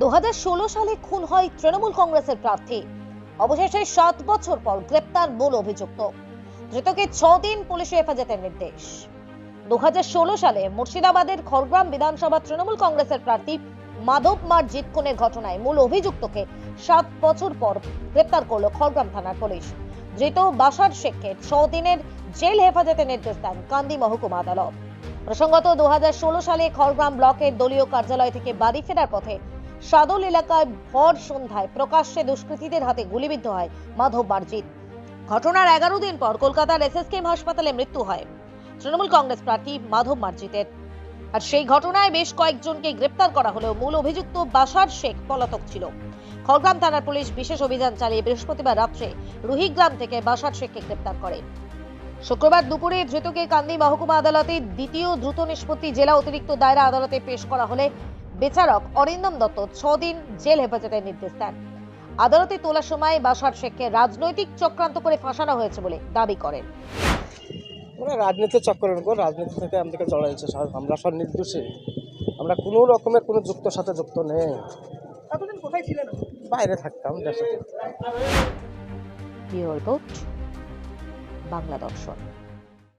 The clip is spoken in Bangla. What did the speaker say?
দু হাজার ষোলো সালে খুন হয় তৃণমূল কংগ্রেসের প্রার্থী। অবশেষে সাত বছর পর গ্রেপ্তার মূল অভিযুক্ত। ধৃতকে দিন পুলিশে হেফাজতের নির্দেশ। দুহাজার ষোলো সালে মুর্শিদাবাদের খড়গ্রাম বিধানসভা তৃণমূল কংগ্রেসের প্রার্থী মাধব মার জিত খুনের ঘটনায় মূল অভিযুক্তকে সাত বছর পর গ্রেপ্তার করল খড়গ্রাম থানার পুলিশ। ধৃত বাসার শেখকে দিনের জেল হেফাজতে নির্দেশ দেন কান্দি মহকুমা আদালত। প্রসঙ্গত দু হাজার ষোলো সালে খড়গ্রাম ব্লকের দলীয় কার্যালয় থেকে বাড়ি ফেরার পথে সাদল এলাকায় ভর সন্ধ্যায় প্রকাশ্যে দুষ্কৃতীদের হাতে গুলিবিদ্ধ হয় মাধব মার্জিত। ঘটনার এগারো দিন পর কলকাতার এসএসকেএম হাসপাতালে মৃত্যু হয়। তৃণমূল কংগ্রেস প্রার্থী মাধব মার্জিতের। আর সেই ঘটনায় বেশ কয়েকজনকে গ্রেপ্তার করা হলেও মূল অভিযুক্ত বাসার শেখ পলাতক ছিল। খড়গ্রাম থানার পুলিশ বিশেষ অভিযান চালিয়ে বৃহস্পতিবার রাত্রে রুহিগ্রাম থেকে বাসার শেখকে গ্রেপ্তার করে। শুক্রবার দুপুরে ধৃতকে কান্দি মহকুমা আদালতে দ্বিতীয় দ্রুত নিষ্পত্তি জেলা অতিরিক্ত দায়রা আদালতে পেশ করা হলে বিচারক অরিন্দম দত্ত ছদিন জেল হেফাজতের নির্দেশ দেন। আদালতে তোলার সময় বাসার শেখকে রাজনৈতিক চক্রান্ত করে ফাঁসানো হয়েছে বলে দাবি করেন। ওরা রাজনীতির চক্করের উপর রাজনীতি থেকে আমাদেরকে জড়াইছে আমরা সব নির্দোষী আমরা কোনো রকমের কোনো যুক্তর সাথে যুক্ত নেই। কোথায় ছিলেন? বাইরে থাকতাম দেশে রিপোর্ট। বাংলা দর্শন।